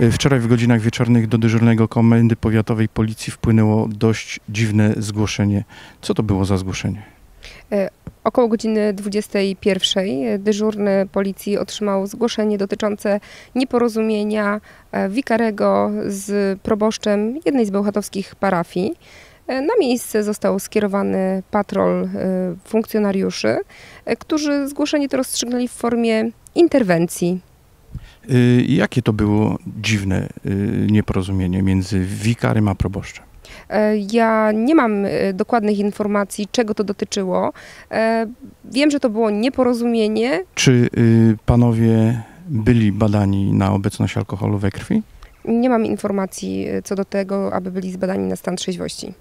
Y, Wczoraj w godzinach wieczornych do dyżurnego Komendy Powiatowej Policji wpłynęło dość dziwne zgłoszenie. Co to było za zgłoszenie? Około godziny 21 dyżurny policji otrzymał zgłoszenie dotyczące nieporozumienia e, wikarego z proboszczem jednej z bełchatowskich parafii. E, Na miejsce został skierowany patrol e, funkcjonariuszy, e, którzy zgłoszenie to rozstrzygnęli w formie interwencji. Y, Jakie to było dziwne y, nieporozumienie między wikarym a proboszczem? E, Ja nie mam e, dokładnych informacji, czego to dotyczyło. E, Wiem, że to było nieporozumienie. Czy y, panowie byli badani na obecność alkoholu we krwi? Nie mam informacji co do tego, aby byli zbadani na stan trzeźwości.